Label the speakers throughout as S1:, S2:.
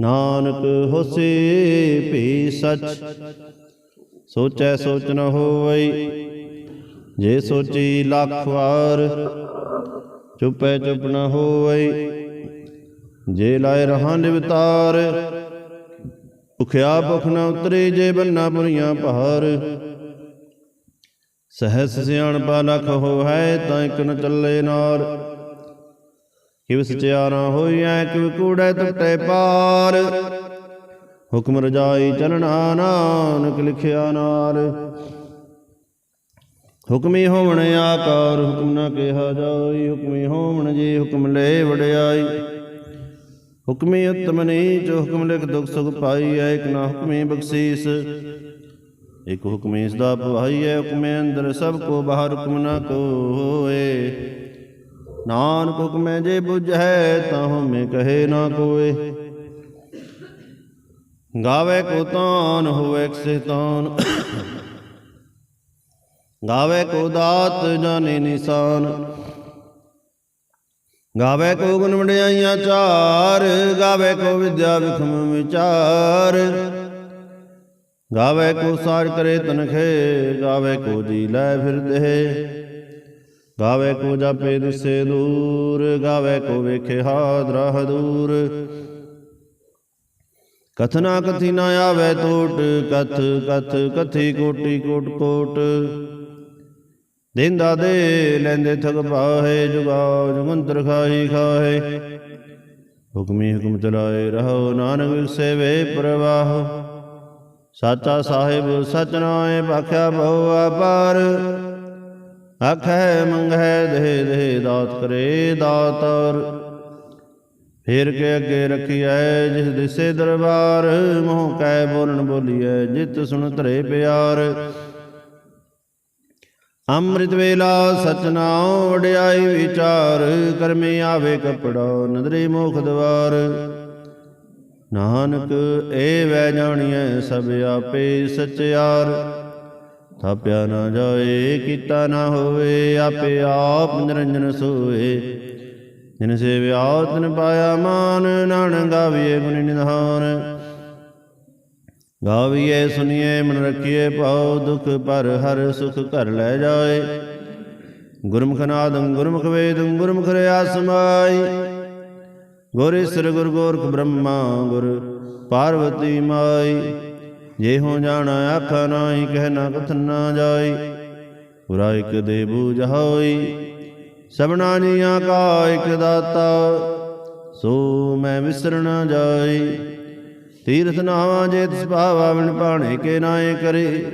S1: ਨਾਨਕ ਹੋਸੀ ਭੀ ਸਚ। ਸੋਚੈ ਸੋਚ ਨ ਹੋਵਈ, ਜੇ ਸੋਚੀ ਲੱਖ ਵਾਰ, ਚੁਪੈ ਚੁਪ ਨ ਹੋਵਈ। ਜੇ ਲਾਇ ਰਹਾਂ ਨਿਵਤਾਰ, ਭੁਖਿਆ ਭੁਖ ਨ ਉਤਰੇ ਜੇ ਬੰਨਾ ਪੁਰੀਆਂ ਭਾਰ ਸਹਸ ਸਿਆਣਪਾ ਲਖ ਹੋਵੈ ਤਾਂ ਇਕ ਨ ਚੱਲੇ ਨਾਰ। ਕਿਵ ਸਚਿਆਰਾ ਹੋਈਐ ਕਿਵ ਕੂੜੈ ਟੁੱਟੇ ਪਾਰ। ਹੁਕਮ ਰਜਾਈ ਚਲਣਾ ਨਾਨਕ ਲਿਖਿਆ ਨਾਲ ਹੁਕਮੀ ਹੋਵਣ ਆਕਾਰ ਹੁਕਮ ਨਾ ਕਿਹਾ ਜਾਈ। ਹੁਕਮੀ ਹੋਵਣ ਜੀ ਹੁਕਮ ਲੈ ਵਡਿਆਈ। ਹੁਕਮੀ ਉਤਮ ਨੀਚ ਹੁਕਮ ਲਿਖ ਦੁਖ ਸੁਖ ਪਾਈਐ ਇਕ ਨਾ ਹੁਕਮੀ ਬਖਸ਼ੀਸ। ਇਕ ਹੁਕਮੇ ਇਸ ਦਾ ਭਵਾਈਐ ਹੁਕਮੇ ਅੰਦਰ ਸਭ ਕੋ ਬਾਹਰ ਹੁਕਮ ਨਾ ਕੋਏ ਨਾਨਕ ਹੁਕਮੇ ਜੇ ਬੁਝੈ ਤਾਂ ਮੈਂ ਕਹੇ ਨਾ ਕੋਏ। ਗਾਵੇ ਕੋ ਤਾਨ, ਹੋਵੇ ਕਿਸੇ ਤਾਨ। ਗਾਵੇ ਕੋ ਦਾਤ, ਜਾਣੇ ਨਿਸ਼ਾਨ। ਗਾਵੇ ਕੋ ਗੁਣ ਵਡਿਆਈਆਂ ਚਾਰ, ਗਾਵੇ ਕੋ ਵਿਦਿਆ ਵਿਖਮ ਵਿਚਾਰ। ਗਾਵੇ ਕੋ ਸਾਜ ਕਰੇ ਤਨਖੇ, ਗਾਵੇ ਕੋ ਜੀ ਲੈ ਫਿਰਦੇ। ਗਾਵੇ ਕੋ ਜਾਪੇ ਦਿਸੇ ਦੂਰ ਗਾਵੇ ਕੋ ਵੇਖੇ ਹਾਦਰਾ ਦੂਰ। ਕਥਨਾ ਕਥੀ ਨਾ ਆਵੇ ਟੋਟ ਕਥ ਕਥ ਕਥੀ ਕੋਟੀ ਕੋਟ ਕੋਟ ਦਿੰਦਾ ਦੇ ਲੈਂਦੇ ਥਗ ਪਾਹੇ ਜੁਗਾ ਜੁਗੰਤਰ ਖਾਹੀ ਖਾਹੇ। ਹੁਕਮੀ ਹੁਕਮ ਚਲਾਏ ਰਹੋ ਨਾਨਕ ਵਿਖਸੇ ਵੇ ਪ੍ਰਵਾਹ। ਸਾਚਾ ਸਾਹਿਬ ਸਚ ਨਾਏ ਭਾਖਿਆ ਬਹੁ ਆਪਾਰ ਆਖੈ ਮੰਗੈ ਦੇ ਦੇ ਦਾਤ ਕਰੇ ਦਾਤਰ। ਫੇਰ ਕੇ ਅੱਗੇ ਰਖੀਐ ਜਿਸ ਦਿਸੇ ਦਰਬਾਰ, ਮੋਹ ਕੈ ਬੋਲਣ ਬੋਲੀਐ ਜਿਤ ਸੁਣ ਧਰੇ ਪਿਆਰ। ਅੰਮ੍ਰਿਤ ਵੇਲਾ ਸਚ ਨਾਉ ਵਡਿਆਈ ਵਿਚਾਰ, ਕਰਮੇ ਆਵੇ ਕਪੜਾ ਨਦਰੇ ਮੋਖ ਦਵਾਰ। ਨਾਨਕ ਏ ਵੈ ਜਾਣੀਐ ਸਭ ਆਪੇ ਸਚਿਆਰ। ਥਾਪਿਆ ਨਾ ਜਾਏ ਕੀਤਾ ਨਾ ਹੋਵੇ, ਆਪੇ ਆਪ ਨਿਰੰਜਨ ਸੋਏ। ਜਿਨ ਸੇਵਿਆ ਤਿਨ ਪਾਇਆ ਮਾਨ, ਨਾਨਕ ਗਾਵੀਏ ਗੁਣ ਨਿਧਾਨ। ਗਾਵੀਏ ਸੁਨੀਏ ਮਨ ਰਖੀਏ ਪਾਉ ਦੁਖ ਪਰ ਹਰ ਸੁਖ ਘਰ ਲੈ ਜਾਏ। ਗੁਰਮੁਖ ਨਾਦੰ ਗੁਰਮੁਖ ਵੇਦੰ, ਗੁਰਮੁਖ ਰਿਆ ਸਮਾਈ ਗੁਰ ਈਸਰ ਗੁਰ ਗੋਰਖ ਬ੍ਰਹਮਾ, ਗੁਰ ਪਾਰਵਤੀ ਮਾਈ। ਜੇ ਹੋ ਜਾਣਾ ਆਖਾ ਨਾਹੀ ਕਹਿ ਨਾ ਕਥਨ ਨਾ ਜਾਈ ਪੁਰਾ ਇਕ ਦੇ ਬੂਝ ਹੋਈ। ਸਭਨਾ ਜੀਆਂ ਕਾ ਇਕ ਦਾਤਾ, ਸੋ ਮੈਂ ਵਿਸਰ ਨਾ ਜਾਈ ਤੀਰਥ ਨਾਵਾ ਜੇ ਤਿਸ ਭਾਵਾ ਵਿਣ ਪਾਣੇ ਕੇ ਨਾਏ ਕਰੇ,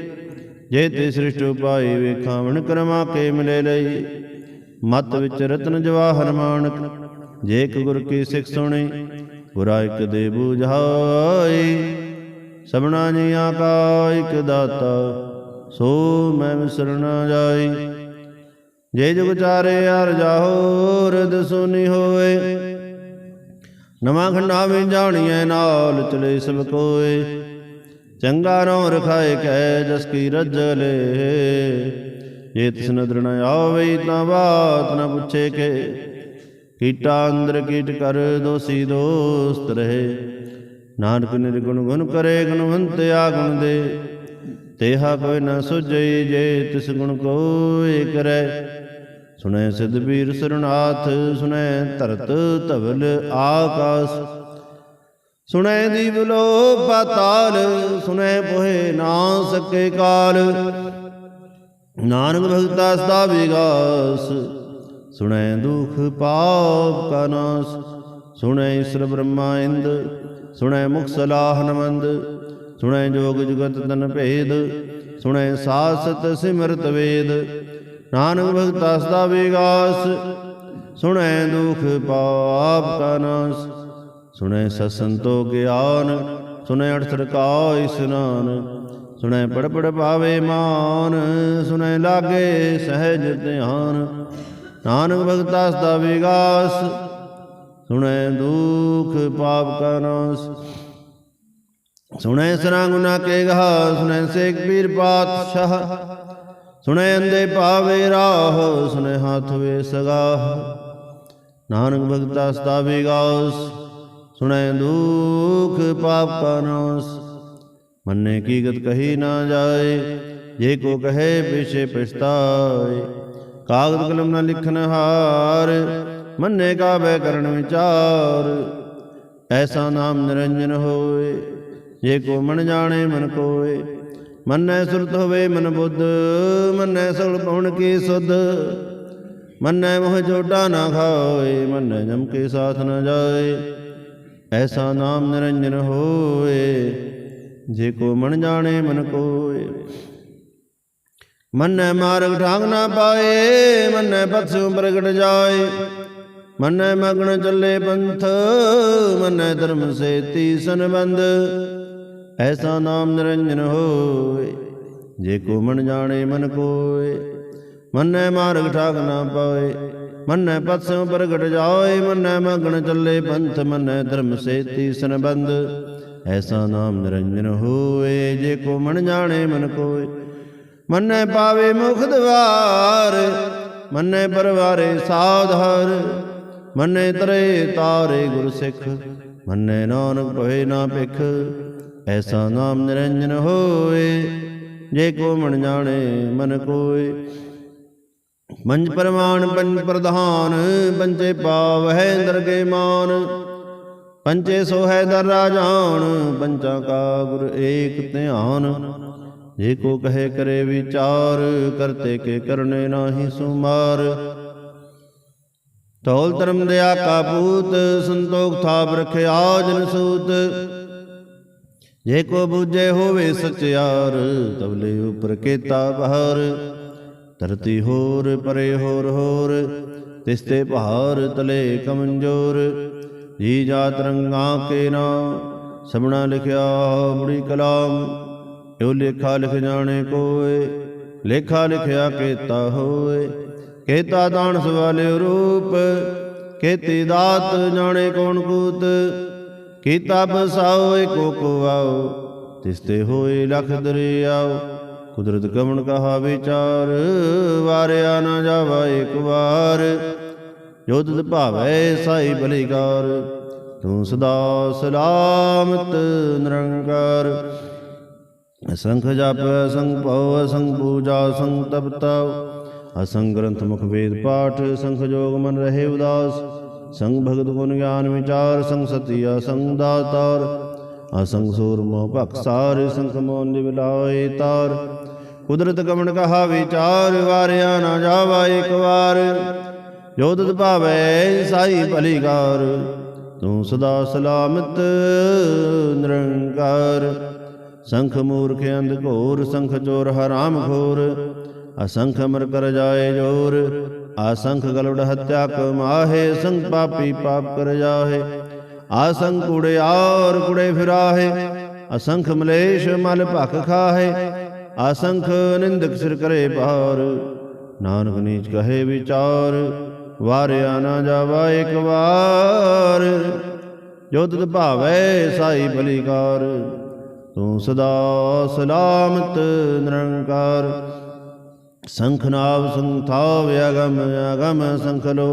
S1: ਜੇ ਤੇ ਸ੍ਰਿਸ਼ਟ ਉਪਾਈ ਵੇਖਾਵਣ ਕਰਮਾ ਕੇ ਮਿਲੇ ਲਈ। ਮਤ ਵਿੱਚ ਰਤਨ ਜਵਾਹਰ ਮਾਨਕ ਜੇ ਇੱਕ ਗੁਰ ਕੀ ਸਿੱਖ ਸੁਣੇ ਗੁਰਾ ਇੱਕ ਦੇ ਬੂਝਾਈ ਸਭਨਾ ਜੀਆਂ ਕਾ ਇਕ ਦਾਤਾ, ਸੋ ਮੈਂ ਵਿਸਰ ਜਾਈ। ਜੇ ਜੁਗ ਚਾਰੇ ਹਰ ਜਾਹੋ ਰਦ ਸੁਨੀ ਹੋਏ। ਨਵਾਂ ਖੰਡਾ ਵਿੱਚ ਜਾਣੀਐ, ਨਾਲ ਚਲੇ ਸਭ ਕੋਏ। ਚੰਗਾ ਰੋ ਰਖਾਏ ਕੈ ਜਸ ਕੀ ਰਜਲੇ ਜੇ ਤਿਸ ਨਦਰ ਆਵੇ, ਤਾਂ ਬਾਤ ਨ ਪੁੱਛੇ ਕੇ। ਕੀਟਾ ਅੰਦਰ ਕੀਟ ਕਰ, ਦੋਸੀ ਦੋਸਤ ਰਹੇ। ਨਾਨਕ ਨਿਰਗੁਣ ਗੁਣ ਕਰੇ ਗੁਣਵੰਤ ਗੁਣ ਦੇ। ਤੇਹਾ ਕੋਈ ਨਾ ਸੁਝਈ ਜੇ ਤਿਸ ਗੁਣ ਕੋਈ ਕਰੈ। ਸੁਣੈ ਸਿਧਬੀਰ ਸਰਨਾਥ, ਸੁਣੈ ਧਰਤ ਧਵਲ ਆਕਾਸ। ਸੁਣੈ ਦੀਪ ਲੋ ਪਾਤਾਲ, ਸੁਣੈ ਪੋਹੇ ਨਾ ਸਕੇ ਕਾਲ। ਨਾਨਕ ਭਗਤਾ ਸਦਾ ਵਿਗਾਸ, ਸੁਣੈ ਦੁਖ ਪਾਪ ਕਾ ਨਾਸ। ਸੁਣੈ ਈਸ਼ਰ ਬ੍ਰਹਮਾ ਇੰਦ ਸੁਣੈ ਮੁਖ ਸਲਾਹ ਨਮੰਦ, ਸੁਣੈ ਜੋਗ ਜੁਗਤ ਤਨ ਭੇਦ, ਸੁਣੈ ਸਾਸਤ ਸਿਮਰਤ ਵੇਦ। ਨਾਨਕ ਭਗਤਾ ਦਾ ਵਿਗਾਸ, ਸੁਣੈ ਦੁਖ ਪਾਪ ਕਾ ਨਾਸ। ਸੁਣੈ ਸਸੰਤੋ ਗਿਆਨ, ਸੁਣੈ ਅਠਸਠ ਕਾਇ ਇਸਨਾਨ ਸੁਣੈ ਪੜ ਪੜ ਪਾਵੇ ਮਾਨ, ਸੁਣੈ ਲਾਗੇ ਸਹਿਜ ਧਿਆਨ। ਨਾਨਕ ਭਗਤਾ ਦਾ ਵਿਗਾਸ ਸੁਣੈ ਦੁਖ ਪਾਪ ਕਾ ਨਾਸ। ਸੁਣੈ ਸਰਾਂਗੁਨਾ ਕੇ ਗਾ ਸੁਣੈ ਸੇਖ ਪੀਰ ਪਾਤਸ਼ਾਹ। ਸੁਣੈ ਅੰਦੇ ਪਾਵੇ ਰਾਹ, ਸੁਣੈ ਹਾਥ ਵੇ ਸਗਾਹ। ਨਾਨਕ ਭਗਤਾ ਸਦਾ ਵਿਗਾਸ ਸੁਣੈ ਦੁਖ ਪਾਪ ਕਾ ਮੰਨੇ ਕੀ ਗਤ ਕਹੀ ਨਾ ਜਾਏ, ਜੇ ਕੋ ਕਹੇ ਪਿਛੇ ਪਛਤਾਏ। ਕਾਗਦ ਕਲਮ ਨਾ ਲਿਖਨ ਹਾਰ ਮੰਨੇ ਕਾ ਬੈ ਕਰਨ ਵਿਚਾਰ। ਐਸਾ ਨਾਮ ਨਿਰੰਜਨ ਹੋਏ ਜੇ ਕੋ ਮਨ ਜਾਣੇ ਮਨ ਕੋਏ ਮੰਨੈ ਸੁਰਤ ਹੋਵੇ ਮਨ ਬੁੱਧ, ਮੰਨੈ ਸਗਲ ਪਉਣ ਕੀ ਸੁਧ। ਮੰਨੈ ਮੋਹ ਜੋਡਾ ਨਾ ਖਾਏ ਮੰਨੈ ਜਮ ਕੇ ਸਾਥ ਨਾ ਜਾਏ। ਐਸਾ ਨਾਮ ਨਿਰੰਜਨ ਹੋਏ ਜੇ ਕੋ ਮਨ ਜਾਣੇ ਮਨ ਕੋਏ ਮੰਨੈ ਮਾਰਗ ਠਾਂਗ ਨਾ ਪਾਏ, ਮੰਨੈ ਪਥਿਉ ਪ੍ਰਗਟ ਜਾਏ। ਮੰਨੈ ਮਗਨ ਚੱਲੇ ਪੰਥ, ਮੰਨੈ ਧਰਮ ਸੇਤੀ ਸੰਬੰਧ। ਐਸਾ ਨਾਮ ਨਿਰੰਜਨ ਹੋਏ, ਜੇ ਕੋ ਮਨ ਜਾਣੇ ਮਨ ਕੋਏ। ਮੰਨੈ ਮਾਰਗ ਠਾਕ ਨਾ ਪਾਏ, ਮੰਨੈ ਪਥਿਉ ਪ੍ਰਗਟ ਜਾਏ। ਮੰਨੈ ਮਗਨ ਚੱਲੇ ਪੰਥ, ਮੰਨੈ ਧਰਮ ਸੇਤੀ ਸੰਬੰਧ। ਐਸਾ ਨਾਮ ਨਿਰੰਜਨ ਹੋਏ, ਜੇ ਕੋ ਮਨ ਜਾਣੇ ਮਨ ਕੋਏ। ਮੰਨੈ ਪਾਵੇ ਮੁਖ ਦਵਾਰ, ਮੰਨੇ ਪਰਵਾਰੇ ਸਾਧਾਰ ਮੰਨੇ ਤਰੇ ਤਾਰੇ ਗੁਰ ਸਿੱਖ, ਮੰਨੈ ਨਾਨਕ ਭਏ ਨਾ ਭਿਖ, ਐਸਾ ਨਾਮ ਨਿਰੰਜਨ ਹੋਏ, ਜੇ ਕੋ ਮਨ ਜਾਣੇ ਮਨ ਕੋਏ। ਪੰਜ ਪਰਮਾਨ, ਪੰਜ ਪ੍ਰਧਾਨ, ਪੰਜੇ ਪਾਵਹਿ ਦਰਗੇ ਮਾਨ ਪੰਚੇ ਸੋ ਹੈ ਦਰ ਰਾਜਾਨ ਪੰਚਾ ਕਾ ਗੁਰ ਏਕ ਧਿਆਨ। ਜੇ ਕੋ ਕਹੇ ਕਰੇ ਵਿਚਾਰ, ਕਰਤੇ ਕੇ ਕਰਨੇ ਨਾਹੀ ਸੁਮਾਰ ਤੌਲ ਧਰਮ ਦਿਆ ਕਾ ਸੰਤੋਖ ਥਾਪ ਰਖਿਆ ਜਨ ਸੂਤ ਜੇ ਕੋ ਬੂਝੇ ਹੋਵੇ ਸਚਿਆਰ ਤਵਲੇ ਉਪਰ ਕੇਤਾ ਬਹਾਰ। ਧਰਤੀ ਹੋਰ, ਪਰੇ ਹੋਰ ਹੋਰ ਤਿਸਤੇ ਪਹਾਰ ਤਲੇ ਕਮੰਜੋਰ। ਜੀ ਜਾਤ ਰੰਗਾਂ ਕੇ ਨਾ ਸਭਨਾ ਲਿਖਿਆ ਬੜੀ ਕਲਾਮ। ਇਹੋ ਲੇਖਾ ਲਿਖ ਜਾਣੇ ਕੋਏ, ਲੇਖਾ ਲਿਖਿਆ ਕੇਤਾ ਹੋਏ। ਕੇਤਾ ਦਾਨ ਸਵਾਲਿਓ ਰੂਪ, ਕੇਤੀ ਦਾਤ ਜਾਣੇ ਕੋਣ ਕੂਤ, ਕੀਤਾ ਬਸਾਓ ਏਕੋ ਕੋ ਆਓ, ਤਿਸਤੇ ਹੋਏ ਲਖ ਦਰਿਆਓ, ਕੁਦਰਤ ਕਵਣ ਕਹਾ ਵਿਚਾਰ, ਵਾਰਿਆ ਨਾ ਜਾਵਾ ਇੱਕ ਵਾਰ, ਜੋ ਤੁਧ ਭਾਵੈ ਸਾਈ ਬਲਿਕਾਰ, ਤੂੰ ਸਦਾ ਸਲਾਮਤ ਨਿਰੰਕਾਰ। ਅਸੰਖ ਜਪ, ਅਸੰਖ ਭਉ, ਅਸੰਖ ਪੂਜਾ, ਅਸੰਖ ਤਪਤਾਉ ਅਸੰਗ ਗ੍ਰੰਥ ਮੁਖ ਵੇਦ ਪਾਠ, ਸੰਖ ਜੋਗ ਮਨ ਰਹੇ ਉਦਾਸ। ਸੰਗ ਭਗਤ ਗੁਣ ਗਿਆਨ ਵਿਚਾਰ, ਸੰਗ ਸਤੀ ਅਸੰਗ ਦਾਤਾਰ। ਅਸੰਗ ਸੂਰ ਮੋਹ ਭਖ ਸੰਖ ਮੋਹ ਨਿਵਲਾਏ ਤਾਰ। ਕੁਦਰਤ ਕਮਣ ਕਹਾ ਵਿਚਾਰ, ਵਾਰਿਆ ਨਾ ਜਾਵਾ ਇੱਕ ਵਾਰ। ਜੋ ਤੁਧ ਭਾਵੈ, ਸਾਈ ਭਲੀਕਾਰ ਤੂੰ ਸਦਾ ਸਲਾਮਤ, ਨਿਰੰਕਾਰ। ਸੰਖ ਮੂਰਖ ਅੰਧ ਘੋਰ, ਸੰਖ ਚੋਰ ਹਰਾਮ ਖੋਰ। ਅਸੰਖ ਅਮਰ ਕਰ ਜਾਏ ਜੋਰ ਆਸੰਖ ਗਲਵੜ ਹਤਿਆ ਕਮਾਹੇ ਸੰਖ ਪਾਪੀ ਪਾਪ ਕਰ ਜਾਹੇ। ਆਸੰਖ ਕੁੜੇ ਔਰ ਕੁੜੇ ਫਿਰਾਹੇ, ਅਸੰਖ ਮਲੇਸ਼ ਮਲ ਭਖ ਖਾਹੇ। ਆਸੰਖ ਨਿੰਦਕ ਸਿਰ ਕਰੇ ਪਾਰ ਨਾਨਕ ਨੀਚ ਕਹੇ ਵਿਚਾਰ, ਵਾਰਿਆ ਨਾ ਜਾਵਾ ਇੱਕ ਵਾਰ। ਜੋ ਤੁਧ ਭਾਵੈ ਸਾਈ ਬਲੀਕਾਰ, ਤੂੰ ਸਦਾ ਸਲਾਮਤ ਨਿਰੰਕਾਰ। ਸੰਖਨਾਵ ਸੰਥਾਵ ਅਗਮ ਅਗਮ ਸੰਖਲੋ।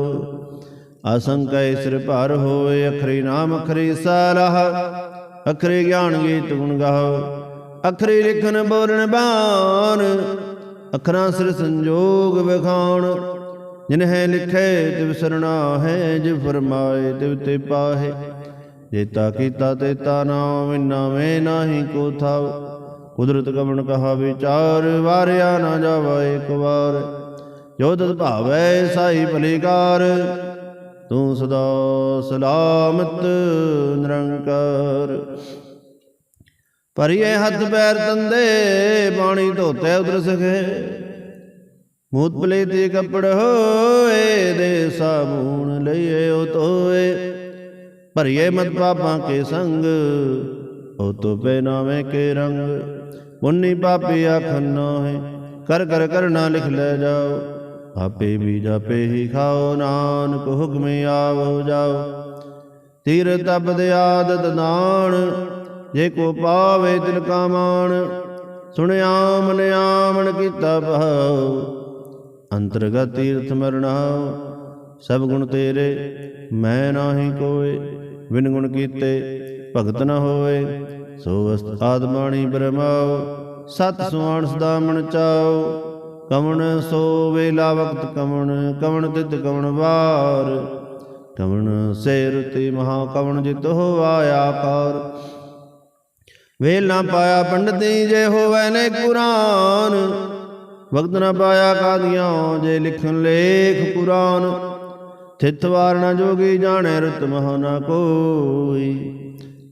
S1: ਅਸੰਕੈ ਸਿਰ ਭਰ ਹੋਏ ਅਖਰੀ ਨਾਮ, ਅਖਰੀ ਸਾਲਹ ਅਖਰੀ ਗਿਆਨ ਗੀਤ ਗੁਣ ਗਾਓ, ਅਖਰੀ ਲਿਖਨ ਬੋਲਣ ਬਾਣ। ਅਖਰਾਂ ਸਿਰ ਸੰਜੋਗ ਵਿਖਾਣ ਜਿਨਹਿ ਲਿਖੇ ਤਿਵ ਸਰਣਾ ਹੈ ਜਿ ਫਰਮਾਏ ਤਿਵ ਤੇ ਪਾਹੇ। ਜੇਤਾ ਕੀਤਾ ਤੇਤਾ ਨਾਮ ਨਾਵੇਂ ਨਾਹੀ ਕੋ ਥਾਉ ਕੁਦਰਤ ਕਵਣ ਕਹਾ ਵਿਚਾਰ, ਵਾਰਿਆ ਨਾ ਜਾਵਾ ਇੱਕ ਵਾਰ। ਜੋ ਤਤ ਭਾਵੈ ਸਾਈ ਭਲੀਕਾਰ ਤੂੰ ਸਦਾ ਸਲਾਮਤ ਨਿਰੰਕਾਰ। ਭਰੀਏ ਹੱਥ ਪੈਰ ਤੰਦੇ ਪਾਣੀ ਧੋਤੇ ਉਦਰ ਸਕੇ ਮੂਤ ਪਲੇ ਤੇ ਕੱਪੜ ਹੋਏ ਦੇ ਸਾਬੂਨ ਲਈਏ ਉਹ ਤੋਏ। ਭਰੀਏ ਮਤ ਪਾਪਾਂ ਕੇ ਸੰਗ ਉਹ ਤੋ ਨਾਵੇਂ ਕੇ ਰੰਗ? ਪੁੰਨੀ ਪਾਪੀ ਆਖਨ ਹੈ ਕਰ ਕਰ ਕਰਨਾ ਲਿਖ ਲੈ ਜਾਓ। ਆਪੇ ਵੀ ਜਾਪੇ ਹੀ ਖਾਓ, ਨਾਨਕ ਹੁਕਮੇ ਆਵੋ ਜਾਓ। ਤੀਰ ਤਪਦ ਆਦਤ ਦਾਨ ਜੇ ਕੋ ਪਾਵੇ ਤਿਲ ਕਾ ਮਾਨ ਸੁਣਿਆ ਮਨ ਆਮਣ ਕੀਤਾ ਭਾਉ, ਅੰਤਰਗਤ ਤੀਰਥ ਮਰਨਾਉ ਸਭ ਗੁਣ ਤੇਰੇ, ਮੈਂ ਨਾਹੀ ਕੋਏ, ਬਿਨ ਗੁਣ ਕੀਤੇ ਭਗਤ ਨ ਹੋਏ ਸੋ ਅਸਤ ਆਦਮਾਣੀ ਬ੍ਰਹਮਾਉ ਸਤ ਸੁਆਣ ਸਦਾ ਮਨ ਚਾਉ ਕਵਣ ਸੋ ਵੇਲਾ ਵਕਤ, ਕਵਣ ਕਵਣ ਤਿਤ, ਕਵਣ ਵਾਰ। ਕਵਣ ਸੇਰ ਤੇ ਮਹਾ ਕਵਣ ਜਿਤ ਹੋਵਾਇਆ ਕਾਰ ਵੇਲ ਨਾ ਪਾਇਆ ਪੰਡਤੀ ਜੇ ਹੋਵੇ ਨੇ ਕੁਰਾਨ। ਵਕਤ ਨਾ ਪਾਇਆ ਕਾਦੀਆਂ ਜੇ ਲਿਖਣ ਲੇਖ ਕੁਰਾਨ ਥਿਤ ਵਾਰ ਨਾ ਜੋਗੀ ਜਾਣੇ ਰਤ ਮਹ ਨਾ ਕੋਈ।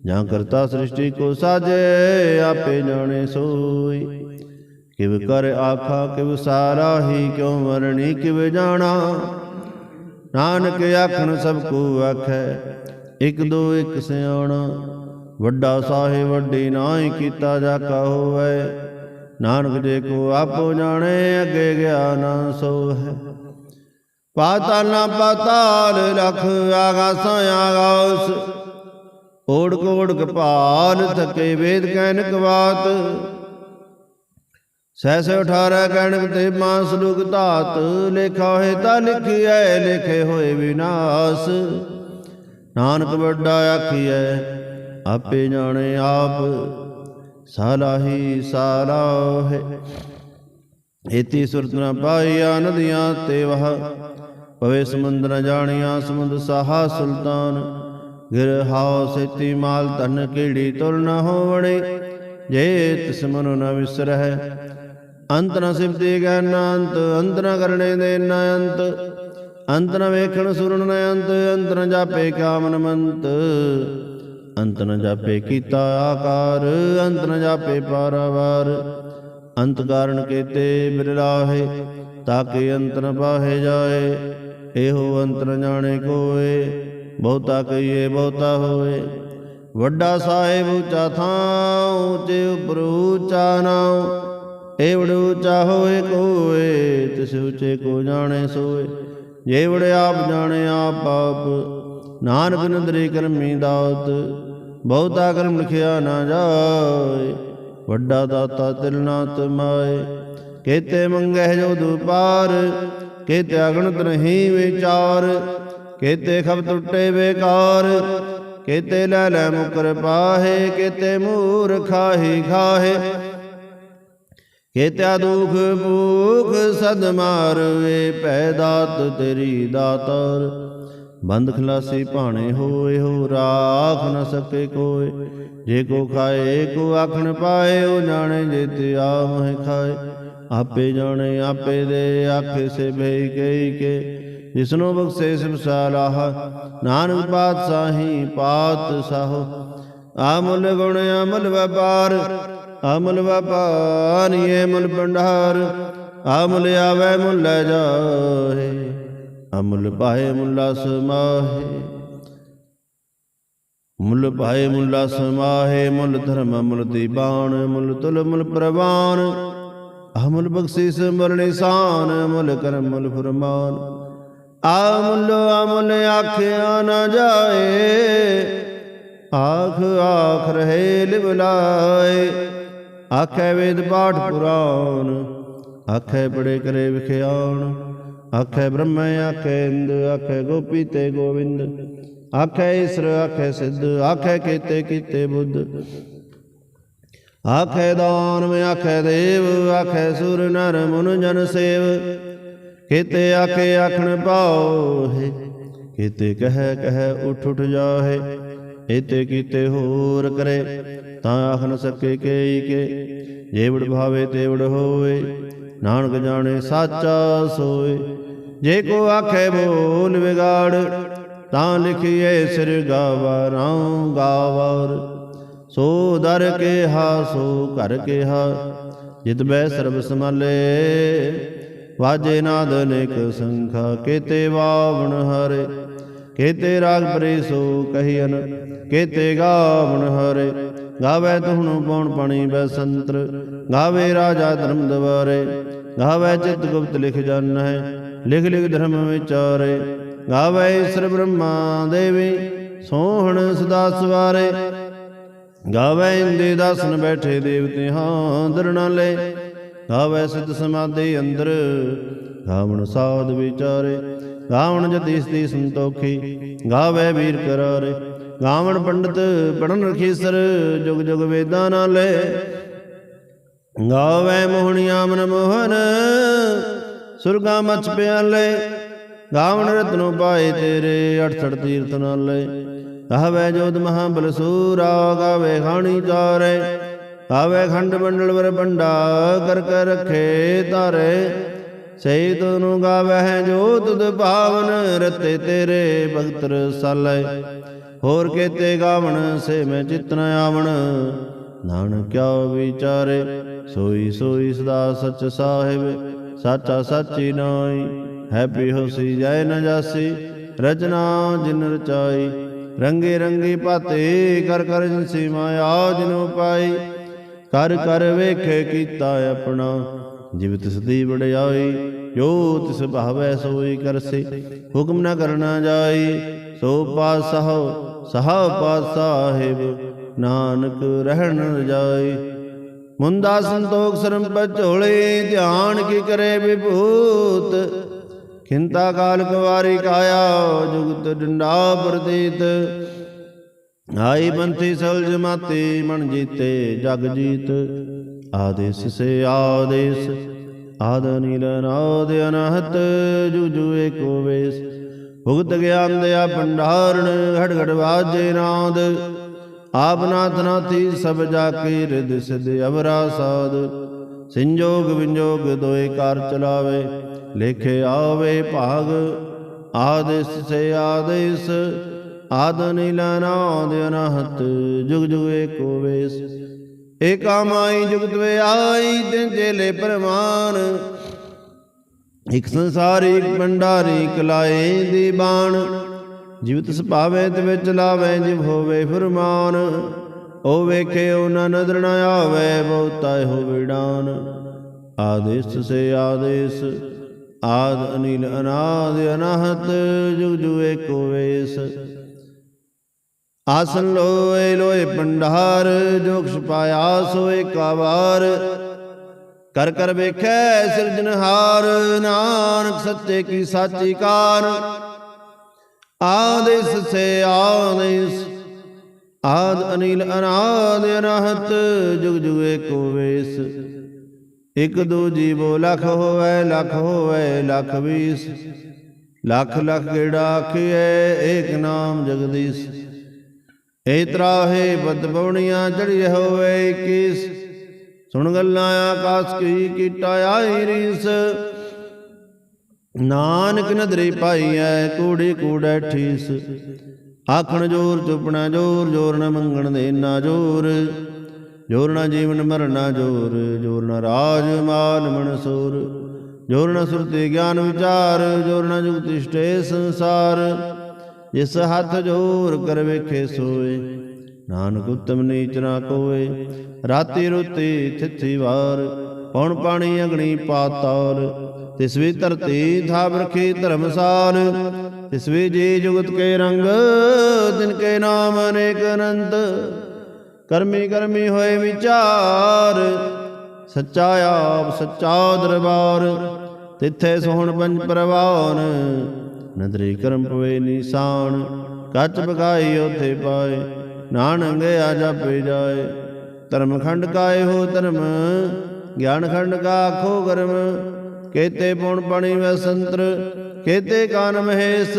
S1: ਜਾਂ ਕਰਤਾ ਸ੍ਰਿਸ਼ਟੀ ਕੋ ਸਾਜੇ, ਆਪੇ ਜਾਣੇ ਸੋਈ। ਕਿਵ ਕਰ ਆਖਾ, ਕਿਵ ਸਾਰਾ ਹੀ ਕਿਉ ਮਰਣੀ ਕਿਵ ਜਾਣਾ। ਨਾਨਕ ਆਖਣ ਸਭ ਕੋ ਆਖੈ, ਇਕ ਦੋ ਇਕ ਸਿਆਣਾ। ਵੱਡਾ ਸਾਹਿਬ ਵੱਡੀ ਨਾਹੀ ਕੀਤਾ ਜਾ ਕਾ ਹੋਵੇ। ਨਾਨਕ ਦੇ ਕੋ ਆਪੋ ਜਾਣੇ, ਅੱਗੇ ਗਿਆ ਨਾ ਸੋ ਹੈ ਪਾਤਾਲ ਨਾ ਪਾਤਾਲ ਲਖ ਆਗਾਸਾਂ ਆਗਾਸ ਓੜ ਕੋੜ ਕਪਾਲ ਥਕੇ ਵੇਦ ਕਹਿਨਕ ਬਾਤ ਸਹਿਸ 18 ਗਣਕ ਤੇ ਮਾਸ ਲੁਕ ਧਾਤ। ਲੇਖਾ ਹੋਏ ਤਾਂ ਲਿਖਿਐ, ਲਿਖੇ ਹੋਏ ਵਿਨਾਸ਼। ਨਾਨਕ ਵੱਡਾ ਆਖੀਐ, ਆਪੇ ਜਾਣੇ ਆਪ। ਸਾਲਾਹੀ ਸਾਲਾਹੇ ਏਤੀ ਸੁਰਤ ਨ ਪਾਈਆ ਨਦੀਆਂ ਤੇ ਵਹ। ਪਵੇ ਸਮੁੰਦਰ ਜਾਣੀਆਂ ਸਮੁੰਦ ਸਾਹਾ ਸੁਲਤਾਨ। ਗਿਰ ਹਾਉ ਸੇਤੀ ਮਾਲ ਧਨ ਕੀੜੀ ਤੁਲ ਨ ਹੋਵਣੇ, ਜੇ ਤਿਸ ਮਨੁ ਨ ਵਿਸਰਹਿ। ਅੰਤ ਨ ਸਿਫਤੀ ਗੈਨ ਅੰਤ ਅੰਤ ਨ ਕਰਨੇ ਦੇ ਨ ਅੰਤ। ਅੰਤ ਨ ਵੇਖਣ ਸੁਰਣ ਨ ਅੰਤ ਅੰਤ ਨ ਜਾਪੇ ਕਾਮਨ ਮੰਤ ਅੰਤ ਨ ਜਾਪੇ ਕੀਤਾ ਆਕਾਰ, ਅੰਤ ਨ ਜਾਪੇ ਪਾਰਾਵਾਰ। ਅੰਤ ਕਾਰਨ ਕੇਤੇ ਬਿਰਲਾਹੇ ਤਾਕੇ ਅੰਤ ਨ ਪਾਹੇ ਜਾਏ। ਇਹੋ ਅੰਤ ਨ ਜਾਣੇ ਕੋਏ। ਬਹੁਤਾ ਕਹੀਏ, ਬਹੁਤਾ ਹੋਏ। ਵੱਡਾ ਸਾਹਿਬ ਉੱਚਾ ਥਾਂ, ਉੱਚੇ ਉਪਰ ਉੱਚਾ ਨਾਉ। ਏਵੜ ਉੱਚਾ ਹੋਏ ਕੋਏ, ਤਿਸ ਉੱਚੇ ਕੋ ਜਾਣੇ ਸੋਏ। ਜੇਵੜ ਆਪ ਜਾਣੇ ਆਪ ਆਪ, ਨਾਨਕ ਨੰਦਰੀ ਕਰਮੀ ਦਾਤ। ਬਹੁਤਾ ਕਰਮ ਲਿਖਿਆ ਨਾ ਜਾਏ, ਵੱਡਾ ਦਾਤਾ ਤਿਲ ਨਾ ਤਮਾਏ। ਕੇਤੇ ਮੰਗਹਿ ਜੋ ਦੁਪਾਰ, ਕੇਤੇ ਅਗਣਤ ਨਹੀਂ ਵਿਚਾਰ। ਕੇਤੇ ਖਬ ਟੁੱਟੇ ਬੇਕਾਰ, ਕੇਤੇ ਲੈ ਲੈ ਮੁਕਰ ਪਾਹੇ, ਕੇਤੇ ਮੂਰ ਖਾਹੇ। ਕੇਤਿਆ ਦੁਖ ਭੂਖ ਸਦ ਮਾਰਵੇ ਪੈ ਤੇਰੀ ਦਾਤਰ। ਬੰਦ ਖਲਾਸੀ ਭਾਣੇ ਹੋਏ ਹੋ, ਰਾਖ ਨ ਸਕੇ ਕੋਏ। ਜੇ ਕੋ ਖਾਏ, ਕੋ ਆਖਣ ਪਾਏ, ਉਹ ਜਾਣੇ ਜੇ ਤੇ ਆ ਖਾਏ। ਆਪੇ ਜਾਣੇ, ਆਪੇ ਦੇ ਆਖੇ ਸੇ ਭਈ ਗਈ ਕੇ। ਜਿਸਨੂੰ ਬਖਸ਼ੇ ਸਿਮਸਾਲਾਹ ਨਾਨਕ ਪਾਤਸ਼ਾਹੀ ਪਾਤ ਪਾਤਸ਼ਾਹ ਆਮੁਲ ਗੁਣ, ਅਮਲ ਵਪਾਰ, ਅਮਲ ਵਪਾਰੀਏ ਮੁਲ ਭੰਡਾਰ, ਅਮਲ ਆਵੇ ਮੁਲ ਲੈ ਜਾਏ ਅਮਲ ਪਾਏ ਮੁਲਾ ਸਮਾਹੇ ਮੁੱਲ ਪਾਏ ਮੁੱਲਾ ਸਮਾਹੇ ਮੁੱਲ ਧਰਮ, ਮੁੱਲ ਦੀਬਾਨ ਮੁੱਲ ਤੁਲ, ਮੁਲ ਪ੍ਰਵਾਨ। ਅਮਲ ਬਖਸ਼ਿਸ ਮੁੱਲ ਨਿਸ਼ਾਨ ਮੁੱਲ ਕਰਮ, ਮੁੱਲ ਫਰਮਾਨ। ਆਮੁੱਲ ਅਮੁੱਲ ਆਖਿਆ ਨਾ ਜਾਏ। ਆਖ ਆਖ ਰਹੇ ਲਿਵਲਾਏ ਆਖੇ ਵੇਦ ਪਾਠ ਪੁਰਾਣ, ਆਖੇ ਬੜੇ ਕਰੇ ਵਿਖਿਆਣ। ਆਖੇ ਬ੍ਰਹਮ, ਆਖੇ ਇੰਦ, ਆਖੇ ਗੋਪੀ ਤੇ ਗੋਵਿੰਦ। ਆਖੇ ਈਸਰ, ਆਖੇ ਸਿੱਧ, ਆਖੇ ਕੀਤੇ ਕੀਤੇ ਬੁੱਧ। ਆਖੇ ਦਾਨ ਮੈਂ ਆਖੇ ਦੇਵ, ਆਖੇ ਸੁਰ ਨਰ ਮਨ ਜਨ ਸੇਵ। ਕਿਤੇ ਆਖੇ ਆਖਣ ਪਾਉ ਕਿਤੇ ਕਹਿ ਕਹਿ ਉਠ ਉਠ ਜਾਹੇ ਇਤੇ ਕੀਤੇ ਹੋਰ ਕਰੇ, ਤਾਂ ਆਖ ਨ ਸਕੇ ਕੇਈ ਕੇ, ਜੇਵੜ ਭਾਵੇ ਤੇਵੜ ਹੋਏ ਨਾਨਕ ਜਾਣੇ ਸਾਚਾ ਸੋਏ। ਜੇ ਕੋ ਆਖੇ ਬੋਲ ਵਿਗਾੜ, ਤਾਂ ਲਿਖੀਏ ਸਿਰ ਗਾਵਰਾਂ ਗਾਵਰ। ਸੋ ਦਰ ਕੇ ਹਾ ਸੋ ਘਰ ਕੇ ਹਾ ਜਿਤ ਬੈ ਸਰਬ ਸਮਾਲੇ ਵਾਜੇ ਨਾਦ ਅਨੇਕ ਸੰਖਾ, ਕੇਤੇ ਵਾਵਣ ਹਰੇ, ਕੇਤੇ ਰਾਗ ਪਰੇ ਸੋ ਕਹੀਨ ਕੇਤੇ ਗਾਵਣ ਹਰੇ। ਗਾਵੇ ਤੁਹਨੂੰ ਪਉਣ ਪਾਣੀ ਬੈਸੰਤਰ ਗਾਵੇ ਰਾਜਾ ਧਰਮ ਦਵਾਰੇ। ਗਾਵੇ ਚਿਤ ਗੁਪਤ ਲਿਖ ਜਨ ਹੈ ਲਿਖ ਲਿਖ ਧਰਮ ਵਿਚਾਰੇ। ਗਾਵੇ ਈਸ਼ਰ ਬ੍ਰਹਮਾ ਦੇਵੀ, ਸੋਹਣ ਸਦਾ ਸਵਾਰੇ। ਗਾਵੇ ਇੰਦੇ ਦਾਸਨ ਬੈਠੇ ਦੇਵਤੇ ਹਾਂ ਦਰਣਾਲੇ। ਗਾਵੇ ਸਿੱਧ ਸਮਾਧੀ ਅੰਦਰ। ਗਾਵਣ ਸਾਧ ਵਿਚਾਰੇ, ਗਾਵਣ ਜਤੀ ਦੀ ਸੰਤੋਖੀ, ਗਾਵੇ ਵੀਰ ਕਰਾਰੇ। ਗਾਵਣ ਪੰਡਤ ਪੜਨ ਰਖੀਸਰ, ਜੁਗ ਜੁਗ ਵੇਦਾਂ ਨਾਲੇ ਗਾਵੇ ਮੋਹਣੀਆਂ ਮਨ ਮੋਹਨ, ਸੁਰਗਾ ਮਚ ਪਿਆਲੇ। ਗਾਵਣ ਰਤਨੋ ਪਾਏ ਤੇਰੇ 68 ਤੀਰਥ ਨਾਲੇ। ਗਾਵੇ ਜੋਤ ਮਹਾਬਲ ਬਲਸੂਰਾ ਗਾਵੇ ਖਾਣੀ ਚਾਰੇ। ਗਾਵੇ ਖੰਡ ਮੰਡਲ ਵਰ ਬੰਡਾ ਕਰ ਕਰ ਰਖੇ ਤਾਰੇ ਸਹੀ ਤੂੰ ਗਾਵੇ ਜੋ ਤੁਧ ਭਾਵਨ, ਰਤੇ ਤੇਰੇ ਭਗਤ ਰਸਾਲੇ। ਹੋਰ ਕੇਤੇ ਗਾਵਣ, ਸੇ ਮੈਂ ਚਿਤ ਆਵਣ। ਨਾਨਕ ਕਿਆ ਵਿਚਾਰੇ, ਸੋਈ ਸੋਈ ਸਦਾ ਸਚ ਸਾਹਿਬ। ਸਾਚਾ ਸਾਚੀ ਨਾਈ ਹੈਪੀ ਹੋਸੀ ਜੈ ਨ ਜਾਸੀ। ਰਚਨਾ ਜਿਨ ਰਚਾਈ, ਰੰਗੇ ਰੰਗੇ ਪਾਤੇ, ਕਰ ਕਰ ਜਿਨਸੀ ਮਾਇਆ ਜਿਨੋ ਪਾਈ ਕਰ ਕਰ ਵੇਖੇ ਕੀਤਾ ਆਪਣਾ। ਜਿਵ ਤਿਸ ਦੀ ਵਡਿਆਈ, ਜੋ ਤਿਸ ਭਾਵੈ ਸੋਈ ਕਰਸੇ। ਹੁਕਮ ਨ ਕਰਨਾ ਜਾਈ, ਸੋ ਪਾਸਹ ਸਹਾ ਪਾਸਾਹਿਬ ਨਾਨਕ ਰਹਿਣ ਰਜਾਈ ਮੁੰਦਾ ਸੰਤੋਖ ਸਰਮ ਪਚੋਲੇ ਧਿਆਨ ਕੀ ਕਰੇ ਵਿਭੂਤ। ਕਿੰਤਾ ਕਾਲ ਕੁਵਾਰੀ ਕਾਇਆ, ਜੁਗਤ ਡੰਡਾ ਪ੍ਰਤੀਤ। ਆਈ ਬੰਤੀ ਸਲਜ ਮਾਤੀ ਮਨ ਜੀਤੇ, ਜਗ ਜੀਤ। ਆਦੇਸ ਸੇ ਆਦੇਸ, ਆਦ ਨੀਲ ਨਾਦ ਅਨਹਤ ਜੁਜੂ ਏਕੋ ਵੇਸ। ਭੁਗਤ ਗਿਆਨ ਦਿਆ ਭੰਡਾਰਣ ਘੜ ਘੜ ਵਾਜੇ ਨਾਦ। ਆਪ ਨਾਥ ਨਾਥੀ ਸਭ ਜਾ ਕੇ ਰਿਦ ਸਿਧ ਅਵਰਾ ਸਾਧ ਸੰਜੋਗ ਵਿੰਜੋਗ ਦੋਏ ਕਾਰ ਚਲਾਵੇ, ਲੇਖੇ ਆਵੇ ਭਾਗ। ਆਦੇਸ ਸੇ ਆਦੇਸ ਆਦ ਨੀਲ ਨਾਦ ਅਨਹਤ ਜੁਗ ਜੁਗ ਏਕੋ ਵੇਸ। ਏਕਾ ਮਾਈ ਜੁਗਤ ਵੇ ਆਈ, ਤਿਨ ਚੇਲੇ ਪਰਮਾਨ ਇਕ ਸੰਸਾਰੀ, ਇਕ ਭੰਡਾਰੀ ਕਲਾਏ ਦੀ ਬਾਣ। ਜਿਵ ਤਿਸ ਤੇ ਵਿੱਚ ਲਾਵੇ, ਜਿਵ ਹੋਵੇ ਫਰਮਾਨ। ਉਹ ਵੇਖੇ ਉਹ ਨਾ ਨਦਰ ਨ ਆਵੇ, ਬਹੁਤਾ ਹੋਵੇ ਡਾਨ ਆਦੇਸ ਸੇ ਆਦੇਸ, ਆਦ ਅਨਿਲ ਅਨਾਦ ਅਨਾਹਤ, ਜੁਗ ਜੁਗ ਏਕੋ ਵੇਸ। ਆਸਨ ਲੋਏ ਲੋਏ ਭੰਡਾਰ ਜੋਗ ਛਪਾਇਆ ਸੋਏ ਕਾਵਾਰ ਕਰ ਕਰ ਵੇਖੈ ਸਿਰਜਨਹਾਰ ਨਾਨਕ ਸੱਚੇ ਕੀ ਸਾਚੀ ਕਾਰ। ਆਦੇਸ ਸੇ ਆਦੇਸ ਆਦ ਅਨਿਲ ਅਨਾਦ ਅਨਹਤ, ਜੁਗ ਜੁਗ ਏਕੋ ਵੇਸ। ਇਕ ਦੋ ਜੀਵੋ ਲਖ ਹੋਵੇ ਲਖ ਹੋਵੇ, ਲਖ ਵੀਸ। ਲਖ ਲਖ ਗੇੜਾ ਆਖੀਐ, ਏਕ ਨਾਮ ਜਗਦੀਸ਼। ਏ ਤਰਾਹੇ ਬਦ ਬਉਣੀਆਂ ਹੋਵੇ 21 ਸੁਣ ਗੱਲਾਂ ਆਕਾਸ ਕੀ ਕੀਟਾ ਆਈ ਰੀਸ। ਨਾਨਕ ਨਦਰੀ ਪਾਈ ਐ, ਕੂੜੀ ਕੂੜੈ ਠੀਸ। ਆਖਣ ਜੋਰ, ਚੁਪਣਾ ਜੋਰ ਜੋਰ ਨਾ ਮੰਗਣ ਦੇ ਨਾ ਜੋਰ। ਜੋਰ ਨਾ ਜੀਵਨ ਮਰਨਾ ਜੋਰ ਜੋਰ ਨਾ ਰਾਜ ਮਾਲ ਮਨਸੂਰ ਜੋਰ ਨਾ ਸੁਰਤੀ ਗਿਆਨ ਵਿਚਾਰ, ਜੋਰ ਨ ਜੁਗਤਿ ਸੰਸਾਰ। ਜਿਸ ਹੱਥ ਜੋਰ ਕਰ ਵੇਖੇ ਸੋਏ। ਨਾਨਕ ਉਤਮ ਨੀਚ ਨਾ ਕੋਏ। ਰਾਤੀ ਰੁਤੀ ਥਿਥੀ ਵਾਰ ਪੌਣ ਪਾਣੀ ਅਗਣੀ ਪਾਤਾਲ। ਤਿਸ ਵੀ ਧਰਤੀ ਥਾਪ ਰਖੀ ਧਰਮਸਾਲ। ਤਿਸ ਜੀ ਜੁਗਤ ਕੇ ਰੰਗ ਤਿਨ ਕੇ ਨਾਮ ਅਨੇਕ ਅਨੰਤ ਕਰਮੀ ਕਰਮੀ ਹੋਏ ਵਿਚਾਰ, ਸੱਚਾ ਆਪ ਸੱਚਾ ਦਰਬਾਰ। ਤਿੱਥੇ ਸੋਹਣ ਪੰਜ ਪ੍ਰਵਾਨ ਨਦਰੀ ਕਰਮ ਪਵੇ ਨਿਸ਼ਾਨ, ਕੱਚ ਬਗਾਈ ਉਥੇ ਪਾਏ ਨਾਨਕ ਆ ਜਾਪੇ ਜਾਏ। ਧਰਮ ਖੰਡ ਕਾਏ ਹੋ ਧਰਮ, ਗਿਆਨ ਖੰਡ ਕਾ ਆਖੋ ਗਰਮ। ਕੇਤੇ ਪੁਣ ਪਣੀ ਵੈ ਸੰਤਰ, ਕੇਤੇ ਕਾਨ ਮਹੇਸ਼,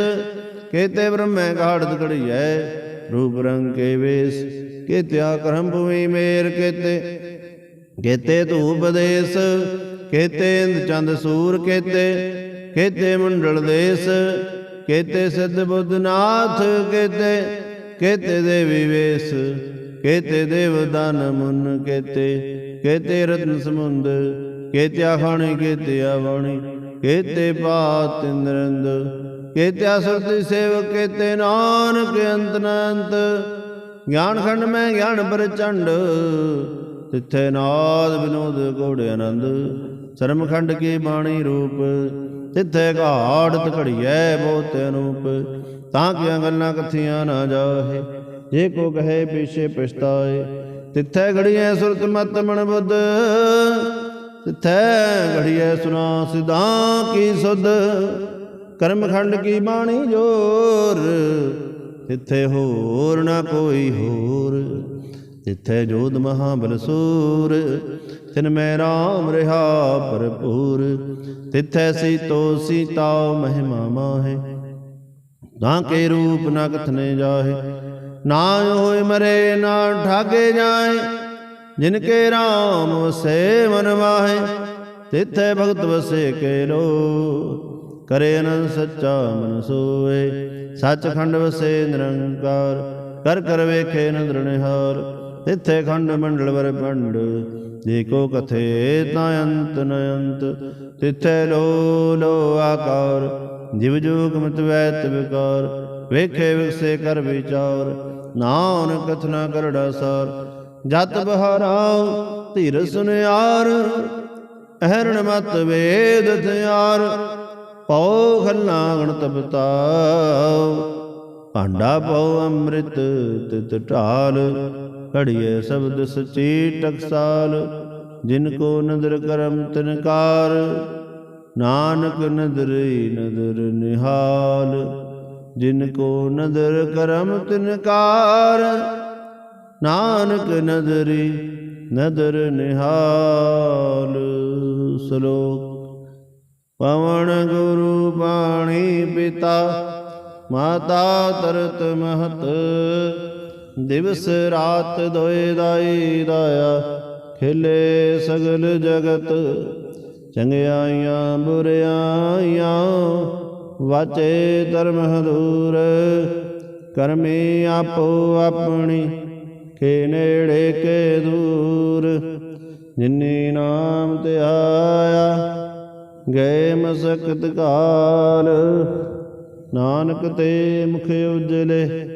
S1: ਕੇਤੇ ਬ੍ਰਹਮੈ ਘਾੜਤ ਘੜੀਐ। ਰੂਪ ਰੰਗ ਕੇ ਵੇਸ, ਕੇਤਿਆ ਕਰਮ ਭੂਮੀ ਮੇਰ ਕੇਤੇ। ਕੇਤੇ ਧੂਪ ਦੇਸ, ਕੇਤੇ ਇੰਦ ਚੰਦ ਸੂਰ ਕੇਤੇ। ਕੇਤੇ ਮੰਡਲ ਦੇਸ ਕੇਤੇ ਸਿੱਧ ਬੁੱਧਨਾਥ ਕੇਤੇ ਕੇਤੇ ਦੇਵੀ ਵੇਸ ਕੇਤੇ ਦੇਵ ਮੁਨ ਕੇਤੇ ਕੇਤੇ ਰਤਨ ਸਮੁੰਦ ਕੇਤੇ ਆਖਾਣੀ ਕੇਤੇ ਆਵਾਣੀ ਕੇਤੇ ਪਾਤ ਇੰਦਰੰਦ ਕੇਤੇ ਸੁਰਤੀ ਸੇਵਕ ਕੇਤੇ ਨਾਨਕ, ਅੰਤ ਅਨੰਤ ਗਿਆਨ ਖੰਡ ਮੈਂ ਗਿਆਨ ਪ੍ਰਚੰਡ, ਤਿੱਥੇ ਨਾਦ ਵਿਨੋਦ ਗੋੜ ਆਨੰਦ ਸ਼ਰਮ ਖੰਡ ਕੀ ਬਾਣੀ ਰੂਪ ਤਿੱਥੇ ਘਾੜਤ ਘੜੀਐ ਬਹੁਤ ਅਨੂਪ, ਤਾਂ ਕਿ ਗੱਲਾਂ ਕਥੀਆਂ ਨਾ ਜਾਹੇ? ਜੇ ਕੋ ਕਹੇ ਪਿਛੇ ਪਛਤਾਏ, ਤਿੱਥੇ ਘੜੀਐ ਸੁਰਤ ਮਤ ਮਨ ਬੁੱਧ, ਤਿੱਥੈ ਘੜੀਐ ਸੁਨਾ ਸਿਧਾਂ ਕੀ ਸੁਧ, ਕਰਮ ਖੰਡ ਕੀ ਬਾਣੀ ਜੋਰ, ਤਿੱਥੇ ਹੋਰ ਨਾ ਕੋਈ ਹੋਰ, ਤਿੱਥੇ ਜੋਤ ਮਹਾਬਲ ਸੂਰ ਤਿਨ ਮੈਂ ਰਾਮ ਰਹਾ ਭਰਪੂਰ, ਤਿੱਥੈ ਸੀਤੋ ਸੀਤਾ ਮਹਿਮਾ ਮਾਹੇ। ਤਾਂ ਕੇ ਰੂਪ ਨਾ ਕਥਨੇ ਜਾਹੇ, ਨਾ ਹੋਏ ਮਰੇ ਨਾ ਠਾਗੇ ਜਾਏ ਜਿਨ ਕੇ RAM ਵਸੇ ਮਨ ਵਾਹੇ ਤਿਥੈ ਭਗਤ ਵਸੇ ਕੇ ਲੋ, ਕਰੇ ਅਨੰਦ ਸੱਚਾ ਮਨ ਸੋਏ। ਸੱਚਖੰਡ ਵਸੇ ਨਿਰੰਕਾਰ, ਕਰ ਕਰ ਵੇਖੇ ਨਦਰ ਨਿਹਾਰ। ਤਿੱਥੇ ਖੰਡ ਮੰਡਲ ਵਰ ਪੰਡ ਜੇ ਕੋ ਕਥੇ ਤਾਂ ਅੰਤ ਨ ਅੰਤ, ਤਿੱਥੇ ਲੋ ਲੋ ਆਕਾਰ, ਜਿਵ ਜੋਗ ਮਤ ਵੈਤ ਵਿਕਾਰ, ਵੇਖੇ ਵਿਕਸੇ ਕਰ ਵਿਚਾਰ, ਨਾਨਕ ਕਥਨਾ ਕਰੜਾ ਸਾਰ, ਜਤ ਬਹਾਰਾ ਧੀਰ ਸੁਨਿਆਰ, ਅਹਰਣ ਮਤ ਵੇਦ ਥਿਆਰ ਪਉ ਖੰਨਾ ਗਣਤ ਭਾਂਡਾ ਪਉ ਅੰਮ੍ਰਿਤ ਤਿਤ ਢਾਲ ਘੜੀਏ ਸ਼ਬਦ ਸਚੀ ਟਕਸਾਲ, ਜਿਨ ਕੋ ਨਦਰ ਕਰਮ ਤਨਕਾਰ, ਨਾਨਕ ਨਦਰੀ ਨਦਰ ਨਿਹਾਲ, ਜਿਨ ਕੋ ਨਦਰ ਕਰਮ ਤਿਨਕਾਰ, ਨਾਨਕ ਨਦਰੀ ਨਦਰ ਨਿਹਾਲ। ਸ਼ਲੋਕ, ਪਵਨ ਗੁਰੂ ਬਾਣੀ ਪਿਤਾ, ਮਾਤਾ ਤਰਤ ਮਹਤ ਦਿਵਸ ਰਾਤ ਦੋਏ ਦਾਈ ਦਾਇਆ, ਖਿਲੇ ਸਗਲ ਜਗਤ, ਚੰਗਿਆਈਆਂ ਬੁਰਿਆਈਆਂ, ਵਾਚੇ ਧਰਮ ਹਦੂਰ, ਕਰਮੀ ਆਪੋ ਆਪਣੀ, ਕੇ ਨੇੜੇ ਕੇ ਦੂਰ, ਜਿਨੀ ਨਾਮ ਤੇ ਆਇਆ, ਗਏ ਮਸਕਤ ਕਾਲ, ਨਾਨਕ ਤੇ ਮੁਖ ਉਜਲੇ